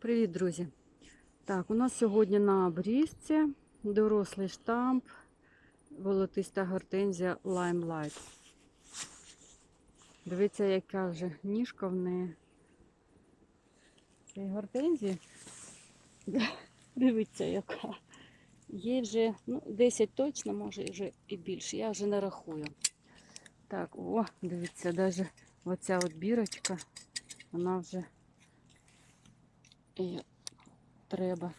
Привіт, друзі! Так, у нас сьогодні на обрізці дорослий штамп, волотиста гортензія Limelight. Дивіться, яка вже ніжка в неї. Цієї гортензії. Дивіться, яка. Є вже ну, 10 точно, може вже і більше. Я вже не рахую. Так, о, дивіться, навіть оця от бірочка, вона вже і треба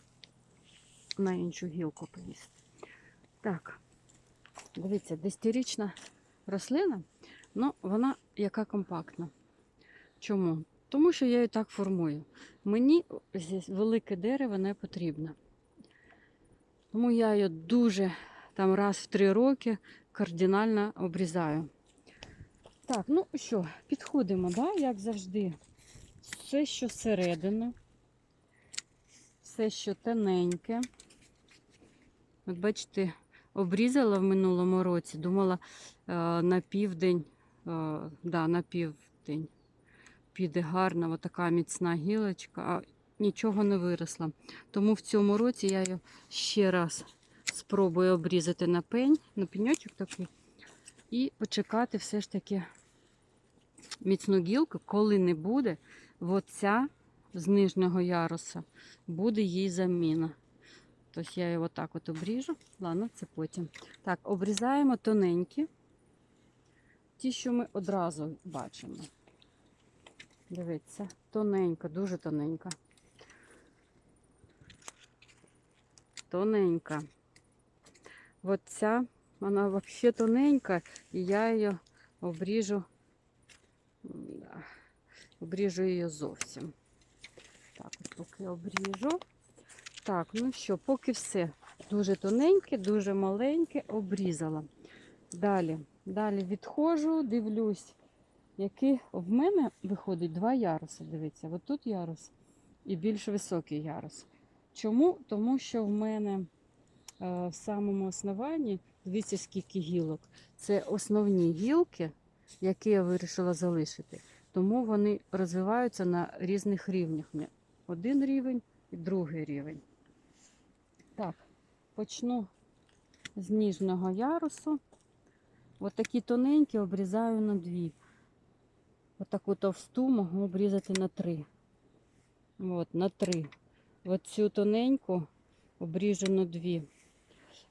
на іншу гілку повісити. Так, дивіться, десятирічна рослина, ну вона яка компактна. Чому? Тому що я її так формую. Мені велике дерево не потрібно. Тому я її дуже там раз в три роки кардинально обрізаю. Так, ну що, підходимо, да, як завжди. Все, що середини, все, що тоненьке. От бачите, обрізала в минулому році, думала е, на південь, е, да, на південь піде гарна така міцна гілочка, а нічого не виросла. Тому в цьому році я її ще раз спробую обрізати на пень, на пеньочок такий, і почекати все ж таки міцну гілку, коли не буде, оця з нижнього яруса буде їй заміна. Тобто я його так от обріжу. Ладно, це потім. Так, обрізаємо тоненькі, ті, що ми одразу бачимо. Дивіться, тоненька, дуже тоненька. Тоненька. От ця, вона взагалі тоненька, і я її обріжу, обріжу її зовсім. Так, от поки обріжу. Так, ну що, поки все дуже тоненьке, дуже маленьке, обрізала. Далі, далі відходжу, дивлюсь, який в мене виходить два яруси. Дивіться, от тут ярус і більш високий ярус. Чому? Тому що в мене е, в самому основанні, дивіться, скільки гілок. Це основні гілки, які я вирішила залишити. Тому вони розвиваються на різних рівнях. Один рівень і другий рівень. Так, почну з ніжнього ярусу. Ось такі тоненькі обрізаю на дві. Ось таку товсту можу обрізати на три. От, на три. Ось цю тоненьку обріжу на дві.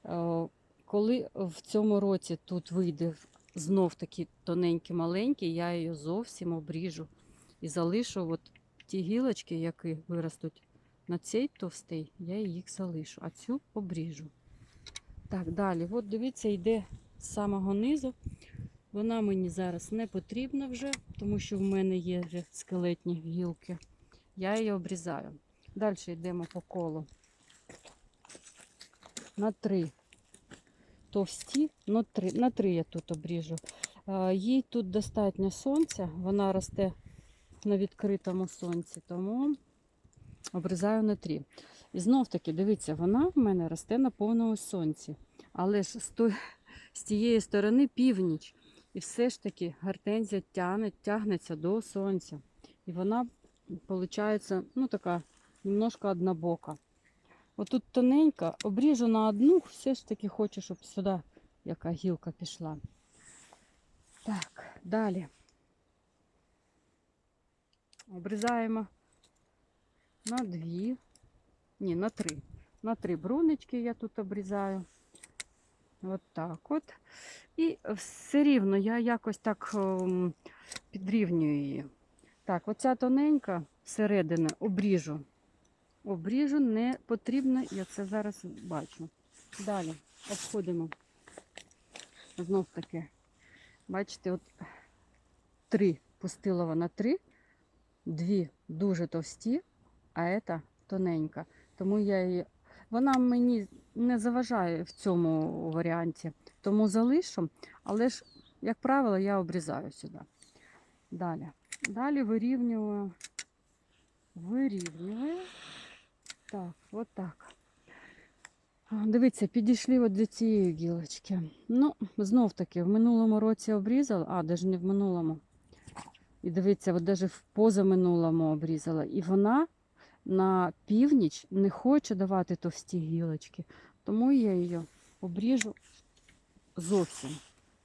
Е, Коли в цьому році тут вийде знов такі тоненькі маленькі, я її зовсім обріжу і залишу от ті гілочки, які виростуть на цей товстий, я їх залишу, а цю обріжу. Так, далі. От дивіться, йде з самого низу. Вона мені зараз не потрібна вже, тому що в мене є вже скелетні гілки. Я її обрізаю. Далі йдемо по колу. На три товсті, на три, на три я тут обріжу. Е, Їй тут достатньо сонця, вона росте на відкритому сонці, тому обрізаю на три. І знов таки, дивіться, вона в мене росте на повному сонці. Але ж з, той, з тієї сторони північ. І все ж таки гортензія тягне, тягнеться до сонця. І вона, виходить, ну така немножко однобока. Отут тоненька, обріжу на одну, все ж таки хочу, щоб сюди яка гілка пішла. Так, далі. Обрізаємо на дві, ні, на три. На три брунички я тут обрізаю. От так от. І все рівно я якось так ем, підрівнюю її. Так, оця тоненька середина обріжу. Обріжу не потрібно, я це зараз бачу. Далі обходимо. Знов таки, бачите, от три пустила вона три, дві дуже товсті, а ця тоненька. Тому я її. Вона мені не заважає в цьому варіанті, тому залишу, але ж, як правило, я обрізаю сюди. Далі. Далі вирівнюю, вирівнюю. Так, от так. Дивіться, підійшли от до цієї гілочки. Ну, знов таки, в минулому році обрізала, а, навіть не в минулому. І дивіться, от навіть в позаминулому обрізала. І вона на північ не хоче давати товсті гілочки, тому я її обріжу зовсім.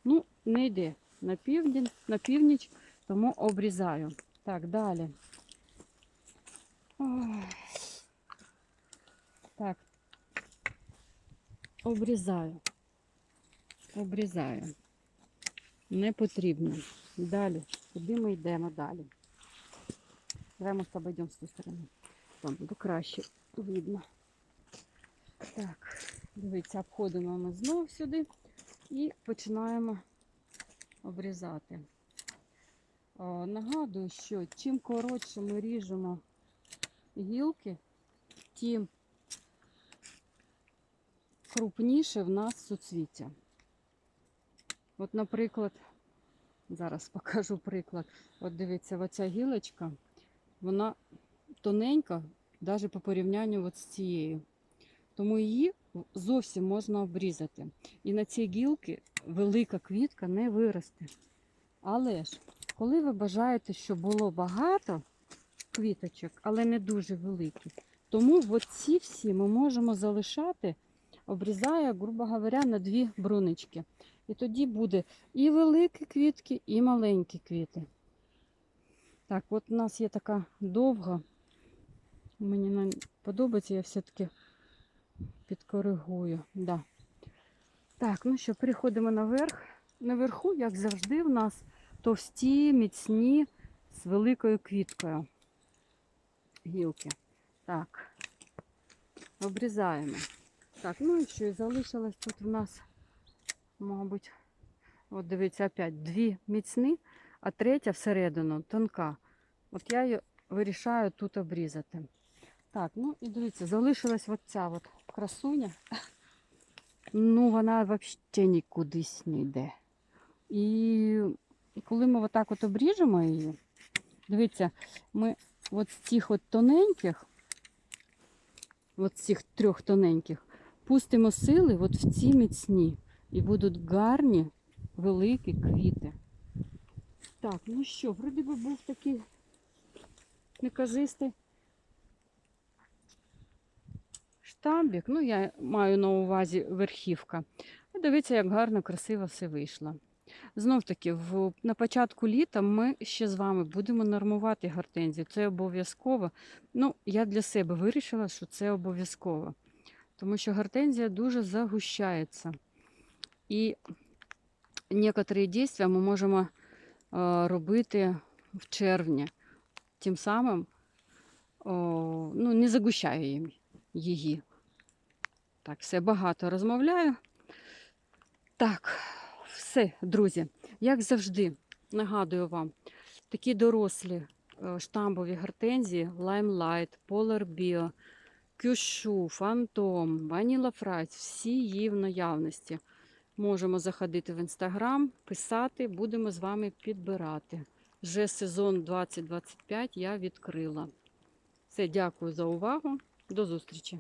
Ну, не йде на південь, на північ, тому обрізаю. Так, далі. Так. Обрізаю. Обрізаю. Не потрібно. Далі. Куди ми йдемо далі? Давай ми з тієї сторони. Там буде краще видно. Так, дивіться, обходимо ми знову сюди і починаємо обрізати. О, нагадую, що чим коротше ми ріжемо гілки, тим крупніше в нас суцвіття. От, наприклад, зараз покажу приклад. От дивіться, оця гілочка, вона тоненька, навіть по порівнянню от з цією. Тому її зовсім можна обрізати. І на цій гілки велика квітка не виросте. Але ж, коли ви бажаєте, щоб було багато квіточок, але не дуже великі, тому от ці всі ми можемо залишати, обрізає, грубо говоря, на дві брунички. І тоді буде і великі квітки, і маленькі квіти. Так, от у нас є така довга. Мені подобається, я все-таки підкоригую. Да. Так, ну що, переходимо наверх. Наверху, як завжди, в нас товсті, міцні з великою квіткою. Гілки. Так. Обрізаємо. Так, ну і що, і залишилось тут в нас, мабуть, от дивіться, опять дві міцні, а третя всередину тонка. От я її вирішаю тут обрізати. Так, ну і дивіться, залишилась от ця от красуня. Ну, вона взагалі нікудись не йде. І коли ми отак от обріжемо її, дивіться, ми от з цих от тоненьких, от з цих трьох тоненьких, пустимо сили от в ці міцні. І будуть гарні великі квіти. Так, ну що, вроді би був такий неказистий штамбік. Ну, я маю на увазі верхівка. І дивіться, як гарно, красиво все вийшло. Знов таки, в, на початку літа ми ще з вами будемо нормувати гортензію. Це обов'язково. Ну, я для себе вирішила, що це обов'язково. Тому що гортензія дуже загущається. І некоторі дійства ми можемо е, робити в червні. Тим самим ну, не загущаю її. Так, все багато розмовляю. Так, все, друзі, як завжди, нагадую вам, такі дорослі е, штамбові гортензії Limelight, Polar Bio, Кюшу, Фантом, ваніла фрайс, всі її в наявності. Можемо заходити в інстаграм, писати, будемо з вами підбирати. Вже сезон 2025 я відкрила. Все, дякую за увагу. До зустрічі.